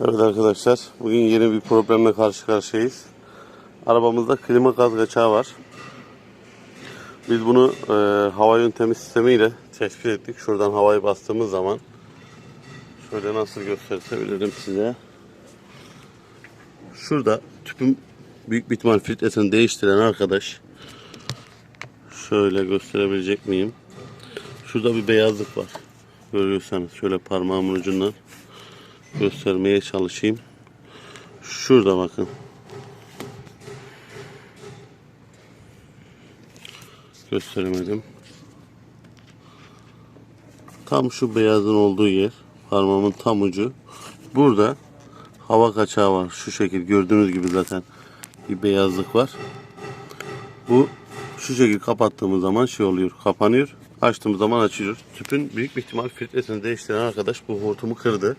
Evet arkadaşlar, bugün yeni bir problemle karşı karşıyayız. Arabamızda klima gaz kaçağı var. Biz bunu e, hava yöntemi sistemiyle tespit ettik. Şuradan havayı bastığımız zaman şöyle nasıl gösterebilirim size. Şurada tüpün büyük bir ihtimal filtresini değiştiren arkadaş şöyle gösterebilecek miyim? Şurada bir beyazlık var. Görüyorsanız şöyle parmağımın ucundan göstermeye çalışayım. Şurada bakın. Gösteremedim. Tam şu beyazın olduğu yer. Parmağımın tam ucu. Burada hava kaçağı var. Şu şekil gördüğünüz gibi zaten bir beyazlık var. Bu şu şekil kapattığımız zaman şey oluyor. Kapanıyor. Açtığımız zaman açılıyor. Tüpün büyük bir ihtimal filtresini değiştiren arkadaş bu hortumu kırdı.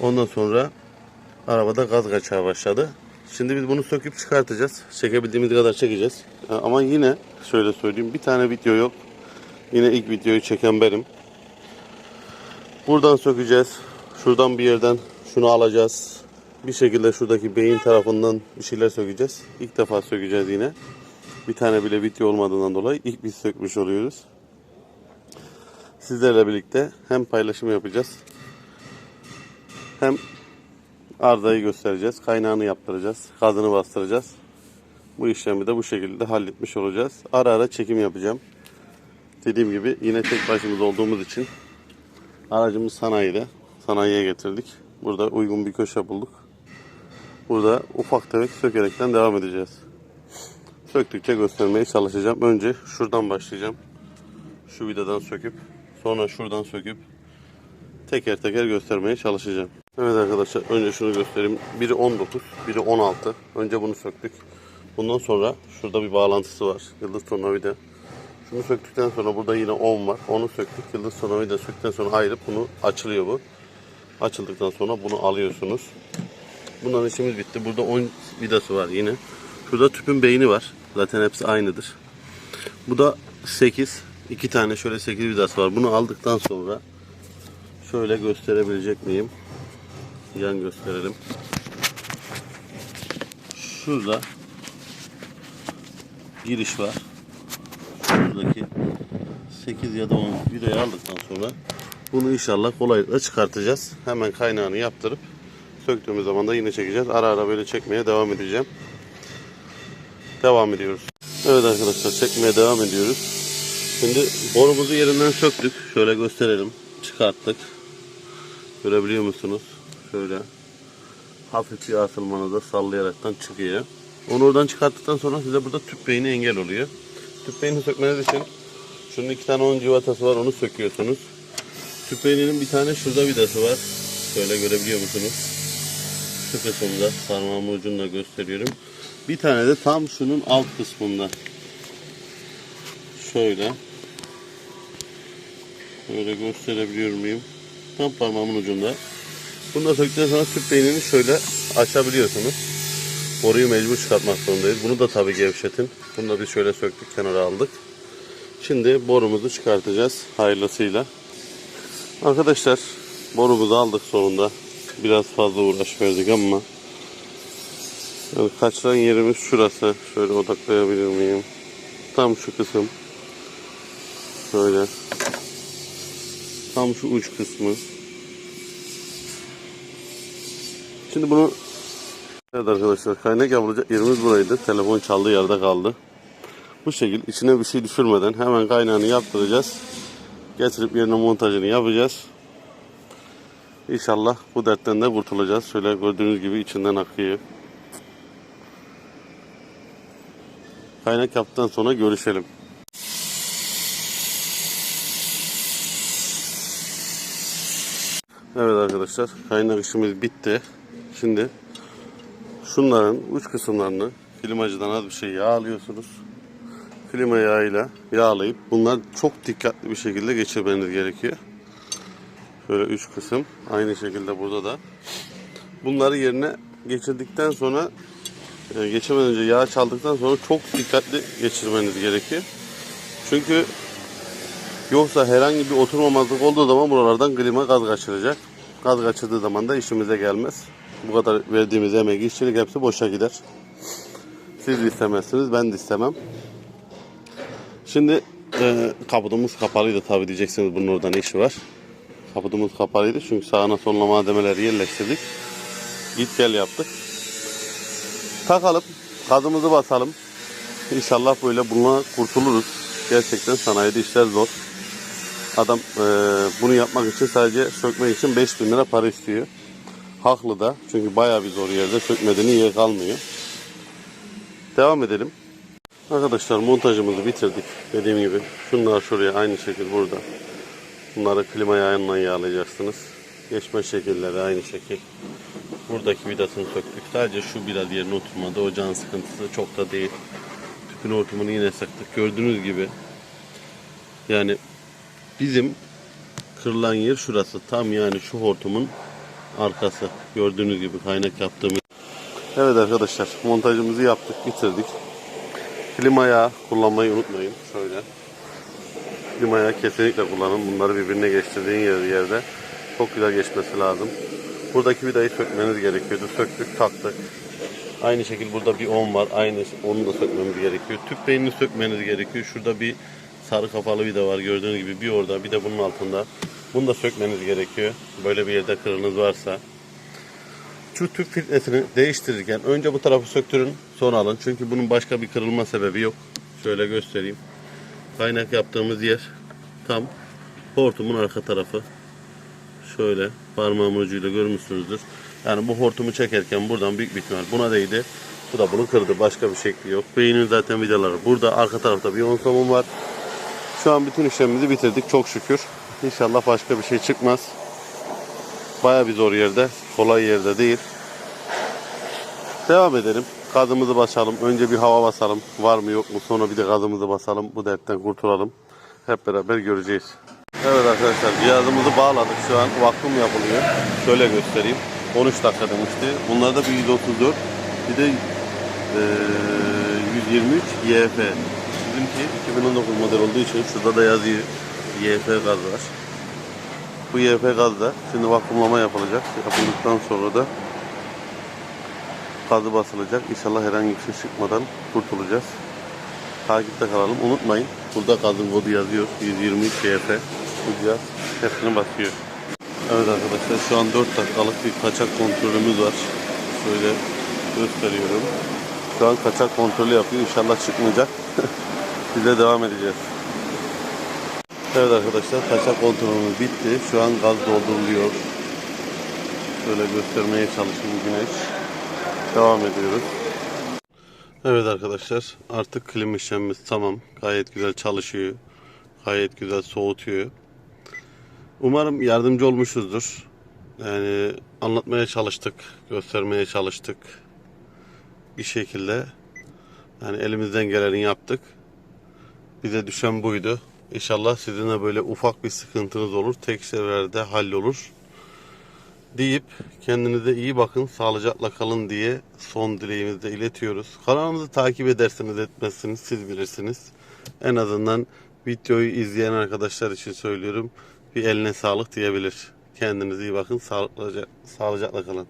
Ondan sonra arabada gaz kaçağı başladı. Şimdi biz bunu söküp çıkartacağız. Çekebildiğimiz kadar çekeceğiz. Ama yine şöyle söyleyeyim bir tane video yok. Yine ilk videoyu çeken benim. Buradan sökeceğiz. Şuradan bir yerden şunu alacağız. Bir şekilde şuradaki beyin tarafından bir şeyler sökeceğiz. İlk defa sökeceğiz yine. Bir tane bile video olmadığından dolayı ilk biz sökmüş oluyoruz. Sizlerle birlikte hem paylaşım yapacağız hem ardayı göstereceğiz, kaynağını yaptıracağız, gazını bastıracağız. Bu işlemi de bu şekilde halletmiş olacağız. Ara ara çekim yapacağım. Dediğim gibi yine tek başımız olduğumuz için aracımız sanayide, sanayiye getirdik. Burada uygun bir köşe bulduk. Burada ufak tefek sökerekten devam edeceğiz. Söktükçe göstermeye çalışacağım. Önce şuradan başlayacağım. Şu vidadan söküp, sonra şuradan söküp teker teker göstermeye çalışacağım. Evet arkadaşlar önce şunu göstereyim. Biri 19, biri 16. Önce bunu söktük. Bundan sonra şurada bir bağlantısı var. Yıldız tornavida. Şunu söktükten sonra burada yine 10 var. Onu söktük. Yıldız tornavida söktükten sonra ayırıp bunu açılıyor bu. Açıldıktan sonra bunu alıyorsunuz. Bunların işimiz bitti. Burada 10 vidası var yine. Şurada tüpün beyni var. Zaten hepsi aynıdır. Bu da 8. iki tane şöyle 8 vidası var. Bunu aldıktan sonra şöyle gösterebilecek miyim? Yan gösterelim. Şurada giriş var. Şuradaki 8 ya da 10 vidayı aldıktan sonra bunu inşallah kolaylıkla çıkartacağız. Hemen kaynağını yaptırıp söktüğümüz zaman da yine çekeceğiz. Ara ara böyle çekmeye devam edeceğim. Devam ediyoruz. Evet arkadaşlar çekmeye devam ediyoruz. Şimdi borumuzu yerinden söktük. Şöyle gösterelim. Çıkarttık. Görebiliyor musunuz? Şöyle hafif bir asılmanıza sallayaraktan çıkıyor. Onu oradan çıkarttıktan sonra size burada tüp beyni engel oluyor. Tüp beynini sökmeniz için şunun iki tane 10 civatası var onu söküyorsunuz. Tüp beyninin bir tane şurada vidası var. Şöyle görebiliyor musunuz? Şu kısımda parmağımın ucunda gösteriyorum. Bir tane de tam şunun alt kısmında. Şöyle. Böyle gösterebiliyor muyum? Tam parmağımın ucunda. Bunu da söktükten sonra tüp beynini şöyle açabiliyorsunuz. Boruyu mecbur çıkartmak zorundayız. Bunu da tabii gevşetin. Bunu da biz şöyle söktük kenara aldık. Şimdi borumuzu çıkartacağız hayırlısıyla. Arkadaşlar borumuzu aldık sonunda. Biraz fazla uğraş verdik ama yani kaçıran yerimiz şurası. Şöyle odaklayabilir miyim? Tam şu kısım. Şöyle. Tam şu uç kısmı. Şimdi bunu Evet arkadaşlar kaynak yapılacak yerimiz buraydı. Telefon çaldığı yerde kaldı. Bu şekil içine bir şey düşürmeden hemen kaynağını yaptıracağız. Getirip yerine montajını yapacağız. İnşallah bu dertten de kurtulacağız. Şöyle gördüğünüz gibi içinden akıyor. Kaynak yaptıktan sonra görüşelim. Evet arkadaşlar kaynak işimiz bitti. Şimdi şunların uç kısımlarını klimacıdan az bir şey yağlıyorsunuz. Klima yağıyla yağlayıp bunlar çok dikkatli bir şekilde geçirmeniz gerekiyor. Şöyle üç kısım. Aynı şekilde burada da. Bunları yerine geçirdikten sonra e, geçirmeden önce yağ çaldıktan sonra çok dikkatli geçirmeniz gerekiyor. Çünkü yoksa herhangi bir oturmamazlık olduğu zaman buralardan klima gaz kaçıracak. Gaz kaçırdığı zaman da işimize gelmez. Bu kadar verdiğimiz emek, işçilik hepsi boşa gider. Siz de istemezsiniz, ben de istemem. Şimdi e, kaputumuz kapalıydı tabi diyeceksiniz bunun orada ne işi var. Kaputumuz kapalıydı çünkü sağına soluna malzemeleri yerleştirdik. Git gel yaptık. Takalım, gazımızı basalım. İnşallah böyle buna kurtuluruz. Gerçekten sanayide işler zor. Adam e, bunu yapmak için sadece sökmek için 5000 lira para istiyor. Haklı da çünkü bayağı bir zor yerde sökmediğini yer kalmıyor. Devam edelim. Arkadaşlar montajımızı bitirdik. Dediğim gibi şunlar şuraya aynı şekil burada. Bunları klima yağıyla yağlayacaksınız. Geçme şekilleri aynı şekil. Buradaki vidasını söktük. Sadece şu biraz yerine oturmadı. Ocağın sıkıntısı çok da değil. Tüpün hortumunu yine sıktık. Gördüğünüz gibi yani bizim kırılan yer şurası. Tam yani şu hortumun arkası. Gördüğünüz gibi kaynak yaptığımız. Evet arkadaşlar montajımızı yaptık bitirdik. Klima yağı kullanmayı unutmayın. Şöyle. Klima yağı kesinlikle kullanın. Bunları birbirine geçtirdiğin yer- yerde çok güzel geçmesi lazım. Buradaki vidayı sökmeniz gerekiyordu. Söktük taktık. Aynı şekilde burada bir 10 var. Aynı onu da sökmemiz gerekiyor. Tüp beynini sökmeniz gerekiyor. Şurada bir sarı kafalı vida var. Gördüğünüz gibi bir orada bir de bunun altında. Bunu da sökmeniz gerekiyor. Böyle bir yerde kırınız varsa. Şu tüp filtresini değiştirirken önce bu tarafı söktürün sonra alın. Çünkü bunun başka bir kırılma sebebi yok. Şöyle göstereyim. Kaynak yaptığımız yer tam hortumun arka tarafı. Şöyle parmağımın ucuyla görmüşsünüzdür. Yani bu hortumu çekerken buradan büyük bir ihtimal buna değdi. Bu da bunu kırdı. Başka bir şekli yok. Beynin zaten vidaları burada. Arka tarafta bir on somun var. Şu an bütün işlemimizi bitirdik çok şükür. İnşallah başka bir şey çıkmaz. Baya bir zor yerde. Kolay yerde değil. Devam edelim. Gazımızı basalım. Önce bir hava basalım. Var mı yok mu? Sonra bir de gazımızı basalım. Bu dertten kurtulalım. Hep beraber göreceğiz. Evet arkadaşlar cihazımızı bağladık. Şu an vakum yapılıyor. Şöyle göstereyim. 13 dakika demişti. Bunlarda bir 134 bir de eee 123 YF. Bizimki 2019 model olduğu için şurada da yazıyor. YF gaz var. Bu YF gazda şimdi vakumlama yapılacak. Yapıldıktan sonra da gazı basılacak. İnşallah herhangi bir şey çıkmadan kurtulacağız. Takipte kalalım. Unutmayın. Burada gazın kodu yazıyor. 123 YF. Bu cihaz hepsini basıyor. Evet arkadaşlar şu an 4 dakikalık bir kaçak kontrolümüz var. Şöyle gösteriyorum. Şu an kaçak kontrolü yapıyor. İnşallah çıkmayacak. Biz de devam edeceğiz. Evet arkadaşlar kaçak kontrolümüz bitti. Şu an gaz dolduruluyor. Şöyle göstermeye çalışayım güneş. Devam ediyoruz. Evet arkadaşlar artık klima işlemimiz tamam. Gayet güzel çalışıyor. Gayet güzel soğutuyor. Umarım yardımcı olmuşuzdur. Yani anlatmaya çalıştık, göstermeye çalıştık. Bir şekilde yani elimizden geleni yaptık. Bize düşen buydu. İnşallah sizin de böyle ufak bir sıkıntınız olur. Tek seferde hallolur. Deyip kendinize iyi bakın, sağlıcakla kalın diye son dileğimizi de iletiyoruz. Kanalımızı takip edersiniz etmezsiniz siz bilirsiniz. En azından videoyu izleyen arkadaşlar için söylüyorum. Bir eline sağlık diyebilir. Kendinize iyi bakın, sağlıcakla kalın.